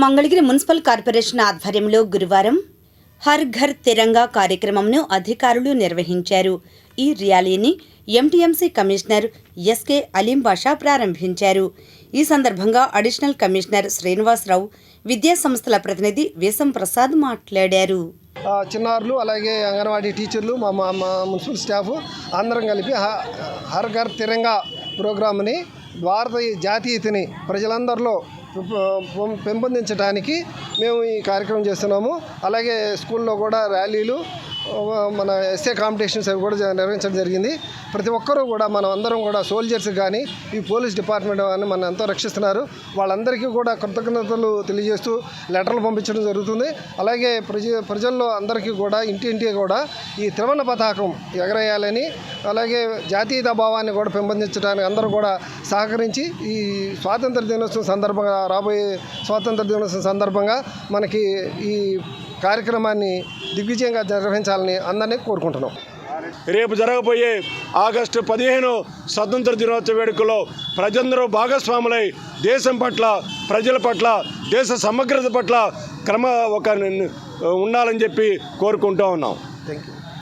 Mangalagiri municipal corporation ఆధ్వర్యంలో గురువారం హర్ ఘర్ తిరంగా కార్యక్రమంను అధికారులు నిర్వహించారు. ఈ ర్యాలీని MTMC commissioner SK Aleem Basha ప్రారంభించారు. ఈ సందర్భంగా అడిషనల్ కమిషనర్ శ్రీనివాసరావు విద్యా సంస్థల ప్రతినిధి వేసం ప్రసాద్ మాట్లాడారు. చిన్నారులు అలాగే అంగన్వాడీ టీచర్లు మా మా మా మున్సిపల్ స్టాఫ్ అందరం కలిపి హ- హర్ ఘర్ తిరంగా ప్రోగ్రామ్ని భారత జాతీయతని ప్రజలందరిలో పెంపొందించడానికి మేము ఈ కార్యక్రమం చేస్తున్నాము. అలాగే స్కూల్లో కూడా ర్యాలీలు మన ఎస్ఏ కాంపిటీషన్స్ అవి కూడా నిర్వహించడం జరిగింది. ప్రతి ఒక్కరూ కూడా మనం అందరం కూడా సోల్జర్స్ కానీ ఈ పోలీస్ డిపార్ట్మెంట్ కానీ మనం ఎంతో రక్షిస్తున్నారు. వాళ్ళందరికీ కూడా కృతజ్ఞతలు తెలియజేస్తూ లెటర్లు పంపించడం జరుగుతుంది. అలాగే ప్రజ ప్రజల్లో అందరికీ కూడా ఇంటి ఇంటికి కూడా ఈ త్రివర్ణ పతాకం ఎగరేయాలని అలాగే జాతీయత భావాన్ని కూడా పెంపొందించడానికి అందరూ కూడా సహకరించి ఈ స్వాతంత్ర దినోత్సవం సందర్భంగా రాబోయే స్వాతంత్ర దినోత్సవం సందర్భంగా మనకి ఈ కార్యక్రమాన్ని దిగ్విజయంగా నిర్వహించాలని అందరినీ కోరుకుంటున్నాం. రేపు జరగబోయే ఆగస్టు పదిహేను స్వతంత్ర దినోత్సవ వేడుకలో ప్రజలందరూ భాగస్వాములై దేశం పట్ల ప్రజల పట్ల దేశ సమగ్రత పట్ల క్రమ ఒక ఉండాలని చెప్పి కోరుకుంటూ ఉన్నాం. Thank you